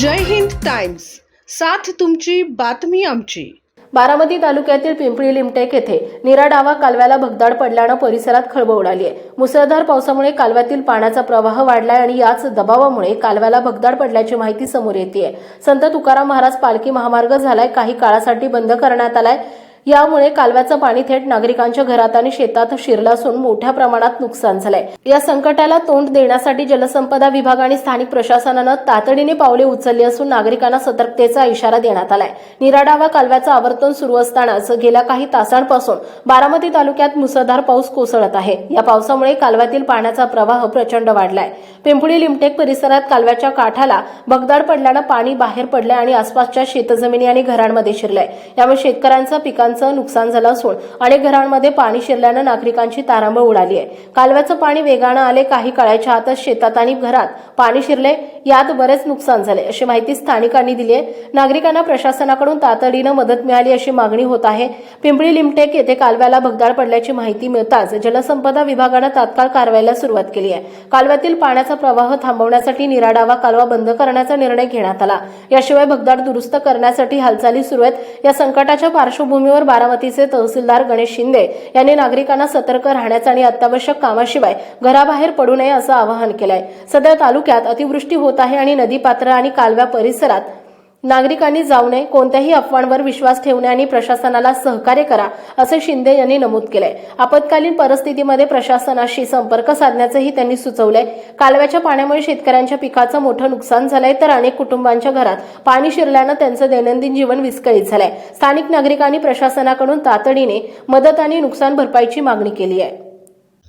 जय Hind Times साथ तुमची बातमी आमची. बारामती तालुक्यातील पिंपरी लिमटेक येथे निराडावा कालव्याला भगदाड पडल्यानं परिसरात खळबळ उडाली आहे. मुसळधार पावसामुळे कालव्यातील पाण्याचा प्रवाह वाढलाय आणि याच दबावामुळे कालव्याला भगदाड पडल्याची माहिती समोर येते संत तुकाराम महाराज पालखी महामार्ग झालाय. काही काळासाठी बंद करण्यात आलाय. यामुळे कालव्याचं पाणी थेट नागरिकांच्या घरात आणि शेतात शिरलं असून मोठ्या प्रमाणात नुकसान झालंय. या संकटाला तोंड देण्यासाठी जलसंपदा विभाग आणि स्थानिक प्रशासनानं तातडीने पावले उचलली असून नागरिकांना सतर्कतेचा इशारा देण्यात आलाय. निराडावा कालव्याचं आवर्तन सुरू असतानाच गेल्या काही तासांपासून बारामती तालुक्यात मुसळधार पाऊस कोसळत आहे. या पावसामुळे कालव्यातील पाण्याचा प्रवाह प्रचंड वाढलाय. पिंपळी लिमटेक परिसरात कालव्याच्या काठाला भगदाड पडल्यानं पाणी बाहेर पडलंय आणि आसपासच्या शेतजमिनी आणि घरांमध्ये शिरलंय. यामुळे शेतकऱ्यांचं पिकांचं नुकसान झालं असून अनेक घरांमध्ये पाणी शिरल्यानं नागरिकांची तारांबळ उडाली आहे. कालव्याचं पाणी वेगानं आले काही काळाच्या आतच शेतात आणि घरात पाणी शिरले यात बरेच नुकसान झाले अशी माहिती स्थानिकांनी दिली आहे नागरिकांना प्रशासनाकडून तातडीनं मदत मिळाली अशी मागणी होत आहे. पिंपळी लिमटेक येथे कालव्याला भगदाड पडल्याची माहिती मिळताच जलसंपदा विभागानं तात्काळ कारवाईला सुरुवात केली आहे. कालव्यातील पाण्याचा प्रवाह थांबवण्यासाठी निराडावा कालवा बंद करण्याचा निर्णय घेण्यात आला. याशिवाय भगदाड दुरुस्त करण्यासाठी हालचाली सुरू आहेत. या संकटाच्या पार्श्वभूमीवर बारामतीचे तहसीलदार गणेश शिंदे यांनी नागरिकांना सतर्क राहण्याचं आणि अत्यावश्यक कामाशिवाय घराबाहेर पडू नये असं आवाहन केलंय. सध्या तालुक्यात अतिवृष्टी होत आहे आणि नदीपात्र आणि कालव्या परिसरात नागरिकांनी जाऊ नये कोणत्याही अफवांवर विश्वास ठेवणे आणि प्रशासनाला सहकार्य करा असे शिंदे यांनी नमूद केलंय. आपत्कालीन परिस्थितीमध्ये प्रशासनाशी संपर्क साधण्याचंही त्यांनी सुचवलंय. कालव्याच्या पाण्यामुळे शेतकऱ्यांच्या पिकाचं मोठं नुकसान झालंय तर अनेक कुटुंबांच्या घरात पाणी शिरल्यानं त्यांचं दैनंदिन जीवन विस्कळीत झालंय. स्थानिक नागरिकांनी प्रशासनाकडून तातडीने मदत आणि नुकसान भरपाईची मागणी केली आहे.